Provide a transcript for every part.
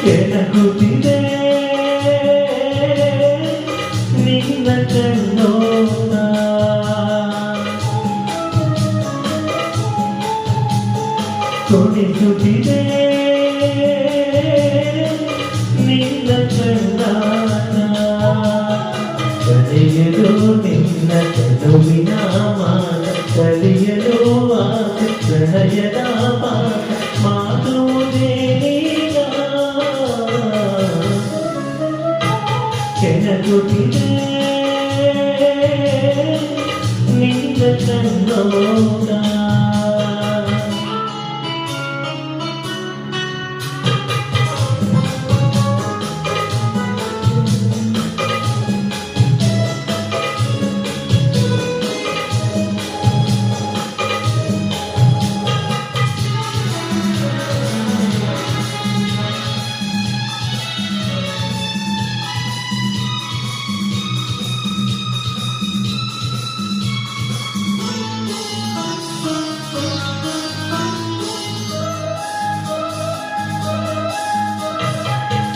ಕೆಳಗುತ್ತಿದೆ ನಿನ್ನ ಕಣ್ಣೋಟ ಕೊಡಿಸುತ್ತಿದೆ ನಿನ್ನ ಕಣ್ಣಾಟ ಕಲಿಯಲು ನಿನ್ನ ಕನುವಿನ ಮಾನ ಕಲಿಯಲು ಆಸೆ ಪ್ರಣಯದ ಪಾಠ ಕೆಳಗುತ್ತಿದೆ ನಿನ್ನ ಕಣ್ಣೋಟ ಸಂಜೆ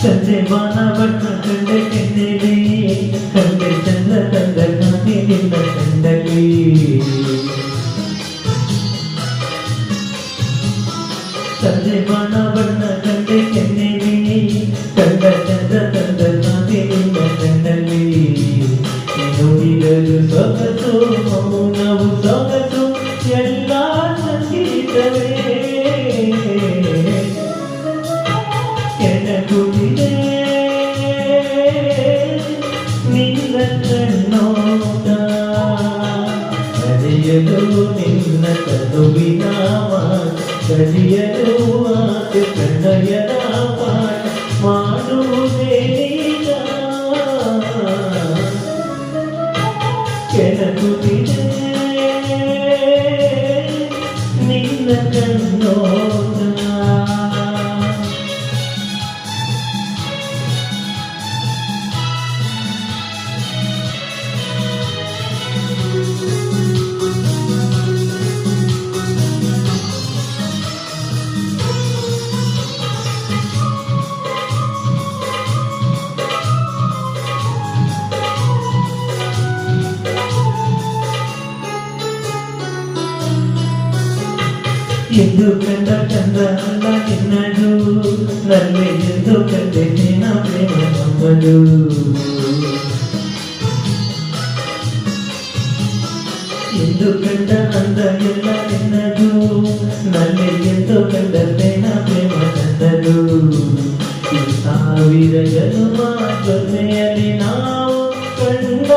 சஞ்சே மாணவற்ற கண்டை கண்டே கண்டை சந்த தந்த நானே நின்ற கண்டலே ನಿನ್ನ ಕಣ್ಣೋಟ ಕಲಿಯಲು ನಿನ್ನ ಕನುವಿನ ಮಾತು ಕಲಿಯಲು ಆಸೆ ಪ್ರಣಯದ ಪಾಠ ಮಾಡುವುದೇನೀಗ ಕೆಳಗುತ್ತಿದೆ ನಿನ್ನ ಕಣ್ಣೋಟ ಎಂದು ಕಂಡ ಚಂದ ಅಲ್ಲ ನಿನ್ನದು ನಲ್ಲಿ ಎಂದು ಕಂಡೆ ನಿನ್ನ ಪ್ರೇಮ ನಮ್ಮದು ಎಂದು ಕಂಡ ಅಂದ ಎಲ್ಲ ನಿನ್ನದು ನಲ್ಲಿ ಎಂದು ಕಂಡ ಪ್ರೇಮ ಪ್ರೇಮ ನನ್ನದು ಈ ಸಾವಿರ ಜನ್ಮ ಜೊತೆಯಲ್ಲಿ ನಾವು ಕಂಡ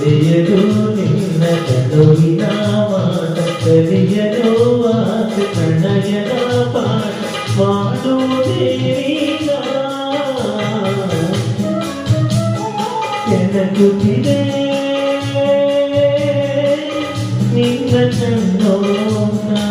తెలియదు నిన్న చదువిన మాట తెలియదు మాట ప్రణయన పాట. మాడు ఎనకు తిరే నిన్న చందోనా